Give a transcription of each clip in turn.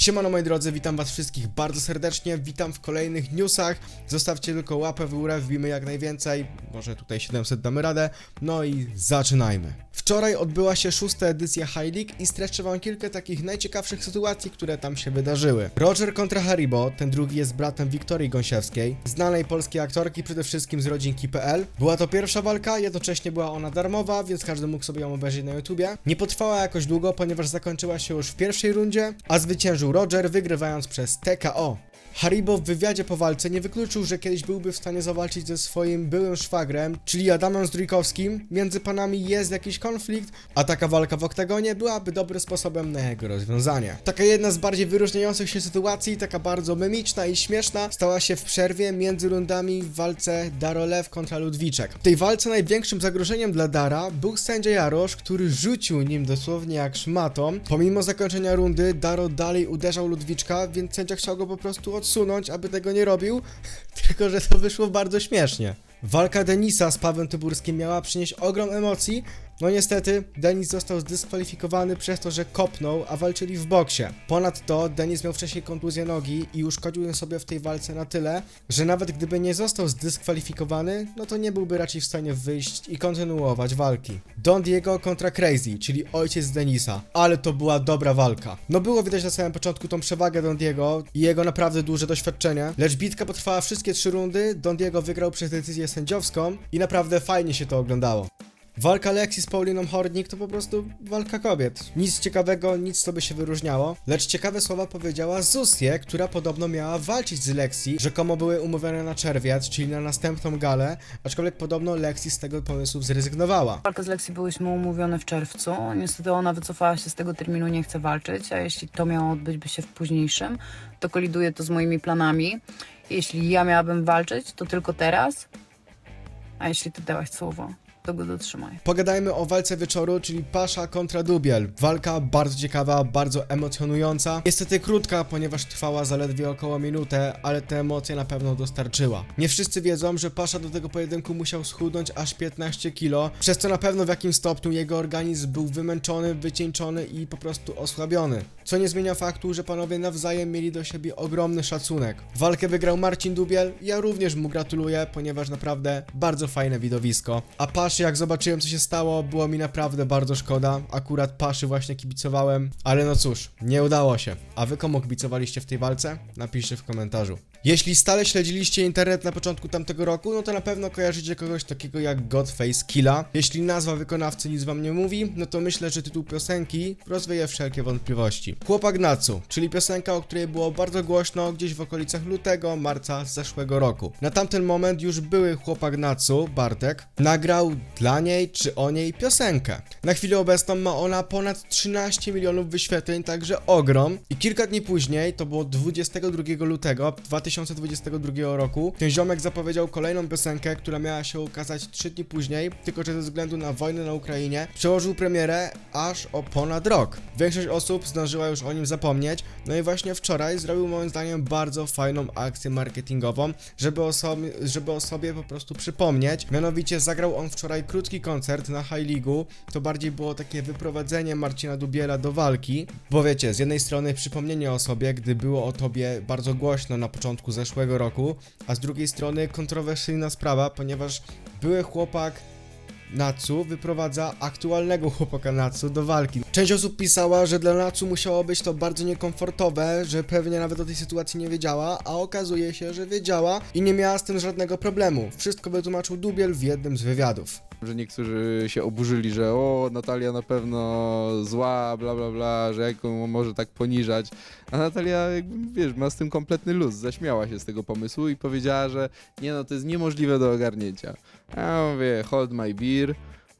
Siemano moi drodzy, witam was wszystkich bardzo serdecznie, witam w kolejnych newsach. Zostawcie tylko łapę w górę, wbijmy jak najwięcej, może tutaj 700 damy radę, no i zaczynajmy. Wczoraj odbyła się szósta edycja High League i streszczę wam kilka takich najciekawszych sytuacji, które tam się wydarzyły. Roger kontra Haribo, ten drugi jest bratem Wiktorii Gąsiewskiej, znanej polskiej aktorki przede wszystkim z rodzinki.pl. Była to pierwsza walka, jednocześnie była ona darmowa, więc każdy mógł sobie ją obejrzeć na YouTubie. Nie potrwała jakoś długo, ponieważ zakończyła się już w pierwszej rundzie, a zwyciężył Roger, wygrywając przez TKO. Haribo w wywiadzie po walce nie wykluczył, że kiedyś byłby w stanie zawalczyć ze swoim byłym szwagrem, czyli Adamem Zdrójkowskim. Między panami jest jakiś konflikt, a taka walka w oktagonie byłaby dobrym sposobem na jego rozwiązanie. Taka jedna z bardziej wyróżniających się sytuacji, taka bardzo mimiczna i śmieszna, stała się w przerwie między rundami w walce Darolew kontra Ludwiczek. W tej walce największym zagrożeniem dla Dara był sędzia Jarosz, który rzucił nim dosłownie jak szmatą. Pomimo zakończenia rundy, Daro dalej uderzał Ludwiczka, więc sędzia chciał go po prostu odsunąć, aby tego nie robił, tylko że to wyszło bardzo śmiesznie. Walka Denisa z Pawłem Tyburskim miała przynieść ogrom emocji, no niestety Denis został zdyskwalifikowany przez to, że kopnął, a walczyli w boksie. Ponadto Denis miał wcześniej kontuzję nogi i uszkodził ją sobie w tej walce na tyle, że nawet gdyby nie został zdyskwalifikowany, no to nie byłby raczej w stanie wyjść i kontynuować walki. Don Diego kontra Crazy, czyli ojciec Denisa. Ale to była dobra walka. No było widać na samym początku tą przewagę Don Diego i jego naprawdę duże doświadczenie, lecz bitka potrwała wszystkie trzy rundy, Don Diego wygrał przez decyzję sędziowską i naprawdę fajnie się to oglądało. Walka Lexi z Pauliną Hordnik to po prostu walka kobiet. Nic ciekawego, nic co by się wyróżniało. Lecz ciekawe słowa powiedziała Zusie, która podobno miała walczyć z Lexi. Rzekomo były umówione na czerwiec, czyli na następną galę, aczkolwiek podobno Lexi z tego pomysłu zrezygnowała. Walkę z Lexi byłyśmy umówione w czerwcu. Niestety ona wycofała się z tego terminu, nie chce walczyć, a jeśli to miało odbyć by się w późniejszym, to koliduje to z moimi planami. Jeśli ja miałabym walczyć, to tylko teraz, a jeśli ty dałaś słowo, to go dotrzymaj. Pogadajmy o walce wieczoru, czyli Pasza kontra Dubiel. Walka bardzo ciekawa, bardzo emocjonująca. Niestety krótka, ponieważ trwała zaledwie około minutę, ale te emocje na pewno dostarczyła. Nie wszyscy wiedzą, że Pasza do tego pojedynku musiał schudnąć aż 15 kg, przez co na pewno w jakimś stopniu jego organizm był wymęczony, wycieńczony i po prostu osłabiony. Co nie zmienia faktu, że panowie nawzajem mieli do siebie ogromny szacunek. Walkę wygrał Marcin Dubiel, ja również mu gratuluję, ponieważ naprawdę bardzo fajne widowisko. A Paszy, jak zobaczyłem co się stało, było mi naprawdę bardzo szkoda. Akurat Paszy właśnie kibicowałem, ale no cóż, nie udało się. A wy komu kibicowaliście w tej walce? Napiszcie w komentarzu. Jeśli stale śledziliście internet na początku tamtego roku, no to na pewno kojarzycie kogoś takiego jak Godface Killa. Jeśli nazwa wykonawcy nic wam nie mówi, no to myślę, że tytuł piosenki rozwieje wszelkie wątpliwości. Chłopak Natsu, czyli piosenka, o której było bardzo głośno gdzieś w okolicach lutego, marca zeszłego roku. Na tamten moment już były chłopak Natsu, Bartek, nagrał dla niej czy o niej piosenkę. Na chwilę obecną ma ona ponad 13 milionów wyświetleń, także ogrom. I kilka dni później, to było 22 lutego 2022 roku, ten ziomek zapowiedział kolejną piosenkę, która miała się ukazać 3 dni później, tylko że ze względu na wojnę na Ukrainie przełożył premierę aż o ponad rok. Większość osób zdążyła już o nim zapomnieć, no i właśnie wczoraj zrobił moim zdaniem bardzo fajną akcję marketingową, żeby o, sobie, żeby o sobie po prostu przypomnieć. Mianowicie zagrał on wczoraj krótki koncert na High League'u, to bardziej było takie wyprowadzenie Marcina Dubiela do walki, bo wiecie, z jednej strony przypomnienie o sobie, gdy było o tobie bardzo głośno na początku zeszłego roku, a z drugiej strony kontrowersyjna sprawa, ponieważ były chłopak Natsu wyprowadza aktualnego chłopaka Natsu do walki. Część osób pisała, że dla Natsu musiało być to bardzo niekomfortowe, że pewnie nawet o tej sytuacji nie wiedziała, a okazuje się, że wiedziała i nie miała z tym żadnego problemu. Wszystko wytłumaczył Dubiel w jednym z wywiadów. Że niektórzy się oburzyli, że o, Natalia na pewno zła, bla bla bla, że jak ją może tak poniżać. A Natalia, jakby, wiesz, ma z tym kompletny luz, zaśmiała się z tego pomysłu i powiedziała, że nie no, to jest niemożliwe do ogarnięcia. A ja mówię, hold my beer.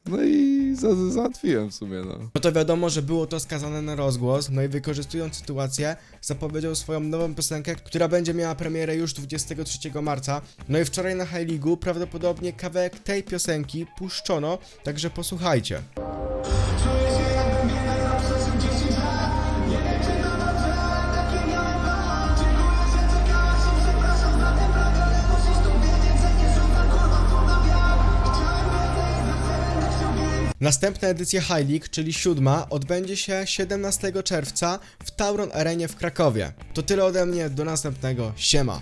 No i za załatwiłem w sumie, no. No to wiadomo, że było to skazane na rozgłos, no i wykorzystując sytuację, zapowiedział swoją nową piosenkę, która będzie miała premierę już 23 marca. No i wczoraj na High League'u prawdopodobnie kawałek tej piosenki puszczono, także posłuchajcie. Następna edycja High League, czyli siódma, odbędzie się 17 czerwca w Tauron Arenie w Krakowie. To tyle ode mnie, do następnego, siema.